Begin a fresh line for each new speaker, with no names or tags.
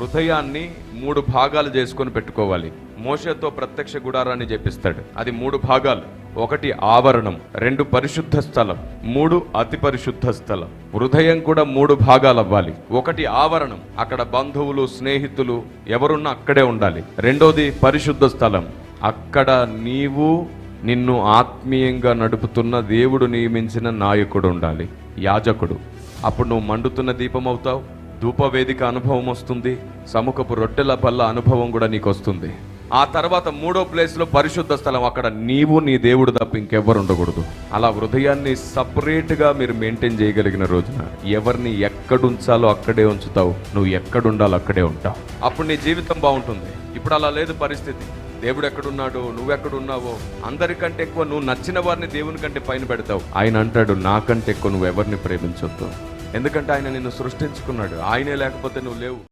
హృదయాన్ని మూడు భాగాలు చేసుకొని పెట్టుకోవాలి. మోషతో ప్రత్యక్ష గుడారాన్ని చెప్పిస్తాడు అది మూడు భాగాలు. ఒకటి ఆవరణం రెండు పరిశుద్ధ స్థలం మూడు అతి పరిశుద్ధ స్థలం. హృదయం కూడా మూడు భాగాలు అవ్వాలి. ఒకటి ఆవరణం అక్కడ బంధువులు స్నేహితులు ఎవరున్నా అక్కడే ఉండాలి. రెండోది పరిశుద్ధ స్థలం. అక్కడ నీవు నిన్ను ఆత్మీయంగా నడుపుతున్న దేవుడు నియమించిన నాయకుడు ఉండాలి. యాజకుడు. అప్పుడు నువ్వు మండుతున్న దీపం అవుతావు? ధూపవేదిక అనుభవం వస్తుంది సముఖపు రొట్టెల పల్ల అనుభవం కూడా నీకు వస్తుంది. ఆ తర్వాత మూడో ప్లేస్లో పరిశుద్ధ స్థలం అక్కడ నీవు నీ దేవుడు తప్ప ఇంకెవ్వరు ఉండకూడదు. అలా హృదయాన్ని సపరేట్గా మీరు మెయింటైన్ చేయగలిగిన రోజున ఎవరిని ఎక్కడుంచాలో అక్కడే ఉంచుతావు నువ్వు ఎక్కడుండాలో అక్కడే ఉంటావు. అప్పుడు నీ జీవితం బాగుంటుంది. ఇప్పుడు అలా లేదు పరిస్థితి. దేవుడు ఎక్కడున్నాడు నువ్వెక్కడున్నావో అందరికంటే ఎక్కువ నువ్వు నచ్చిన వారిని దేవుని కంటే పైన పెడతావు. ఆయన అంటాడు నాకంటే ఎక్కువ నువ్వు ఎవరిని ప్రేమించొద్దు. ఎందుకంటే ఆయన నిన్ను సృష్టించుకున్నాడు. ఆయనే లేకపోతే నువ్వు లేవు.